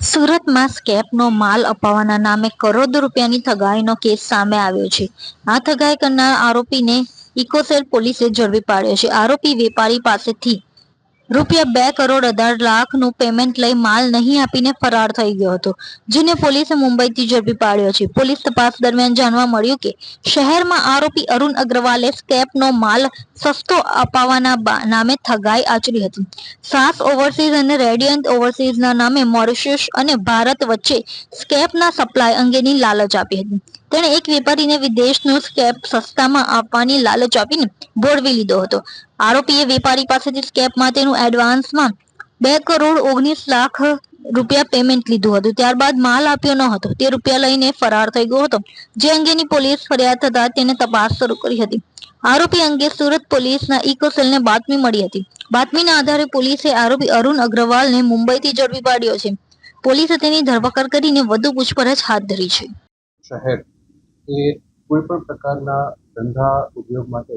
સુરતમાં સ્કેપનો માલ અપાવવાના નામે કરોડો રૂપિયાની ઠગાઈનો કેસ સામે આવ્યો છે. આ ઠગાઈ કરનાર આરોપીને ઇકોસેલ પોલીસે ઝડપી પાડ્યો છે. આરોપી વેપારી પાસેથી રૂપિયા બે કરોડ અઢાર લાખનું પેમેન્ટ લઈ માલ નહીં આપીને ફરાર થઈ ગયો હતો. જેને પોલીસે મુંબઈથી ઝડપી પાડ્યો છે. પોલીસ તપાસ દરમિયાન જાણવા મળ્યું કે શહેરમાં આરોપી અરુણ અગ્રવાલે સ્કેપનો માલ સસ્તો અપાવવાના નામે ઠગાઈ આચરી હતી. સાસ ઓવરસીઝ અને રેડિયન્ટ ઓવરસીઝના નામે મોરિશિયસ અને ભારત વચ્ચે સ્કેપના સપ્લાય અંગેની લાલચ આપી હતી. તેણે એક વેપારીને વિદેશનું સ્કેપ સસ્તામાં આપવાની લાલચ આપીને બોળવી લીધો હતો. આરોપીએ વેપારી પાસેથી સ્કેપ માટેનું એડવાન્સમાં બે કરોડ ઓગણીસ લાખ રૂપિયા પેમેન્ટ લીધું હતું. ત્યારબાદ માલ આપ્યો ન હતો. તે રૂપિયા લઈને ફરાર થઈ ગયો હતો. જે અંગેની પોલીસ ફરિયાદ થતા તેને તપાસ શરૂ કરી હતી. આરોપી અંગે સુરત પોલીસના ઇકો સેલને બાતમી મળી હતી. બાતમીના આધારે પોલીસે આરોપી અરુણ અગ્રવાલને મુંબઈથી ઝડપી પાડ્યો છે. પોલીસે તેની ધરપકડ કરીને વધુ પૂછપરછ હાથ ધરી છે. શહેર એ કોઈ પણ પ્રકારના ધંધા ઉદ્યોગ માટે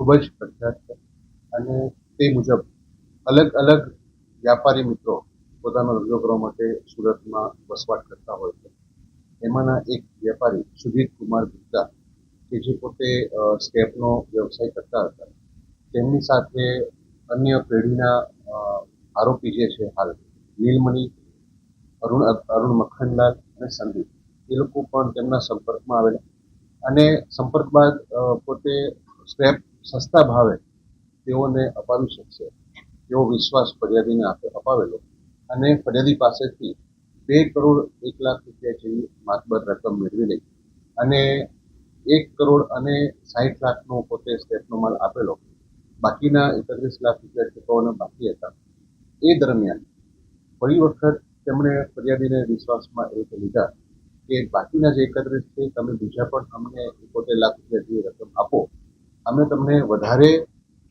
ખૂબ જ પ્રખ્યાત છે. અને તે મુજબ અલગ અલગ વ્યાપારી મિત્રો પોતાનો ધંધો કરવા માટે સુરતમાં વસવાટ કરતા હોય છે. એમાંના એક વ્યાપારી સુધીર કુમાર ગુપ્તા કે જે પોતે સ્ટેપનો વ્યવસાય કરતા હતા. તેમની સાથે અન્ય પેઢીના આરોપી જે છે હાલ નીલમણી, અરુણ અરુણ મખનલાલ અને સંદીપ. એ લોકો પણ તેમના સંપર્કમાં આવેલા. અને સંપર્ક બાદ પોતે સ્ક્રેપ સસ્તા ભાવે તેઓને અપાવી શકશે. એવો વિશ્વાસ ફરિયાદીને અપાવેલો. અને ફરિયાદી પાસેથી બે કરોડ એક લાખ રૂપિયા જેવી માતબર રકમ મેળવી લઈ અને એક કરોડ અને સાહીઠ લાખનો પોતે સ્ટેટનો માલ આપેલો. બાકીના એકત્રીસ લાખ રૂપિયા ચૂકવવાના બાકી હતા. એ દરમિયાન ફરી વખત તેમણે ફરિયાદીને વિશ્વાસમાં એક લીધા કે બાકીના જે એકત્રીસ છે, તમે બીજા પણ અમને એકોતેર લાખ રૂપિયા જેવી રકમ આપો. અમે તમને વધારે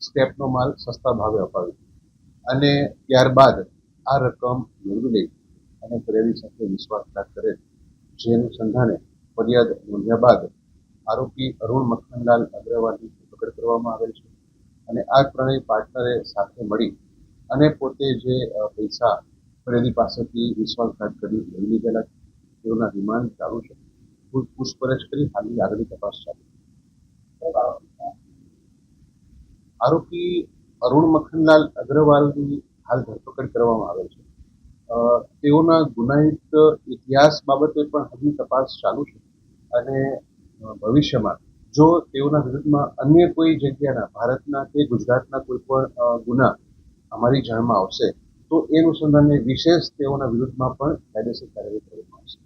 સ્ટેપનો માલ સસ્તા ભાવે અપાવી અને ત્યારબાદ આ રકમ મેળવી લઈ અને ફરિયાદી સાથે વિશ્વાસઘાત કરે જે અનુસંધાને ફરિયાદ નોંધ્યા બાદ આરોપી અરુણ મખનલાલ અગ્રવાલની ધરપકડ કરવામાં આવેલ છે અને આ ત્રણેય પાર્ટનરે સાથે મળી અને પોતે જે પૈસા ફરિયાદી પાસેથી વિશ્વાસઘાત કરી લઈ લીધેલા તેઓના રિમાન્ડ ચાલુ છે. પૂછપરછ કરી હાલની આગળની તપાસ ચાલુ છે. આરોપી અરુણ મખનલાલ અગ્રવાલની હાલ ધરપકડ કરવામાં આવેલ છે. તેઓના ગુનાહિત ઇતિહાસ બાબતે પણ હજી તપાસ ચાલુ છે અને ભવિષ્યમાં જો તેઓના વિરુદ્ધમાં અન્ય કોઈ જગ્યાના, ભારતના કે ગુજરાતના કોઈ પણ ગુના અમારી જાણમાં આવશે, તો એ અનુસંધાને વિશેષ તેઓના વિરુદ્ધમાં પણ કાયદેસર કાર્યવાહી કરવામાં આવશે.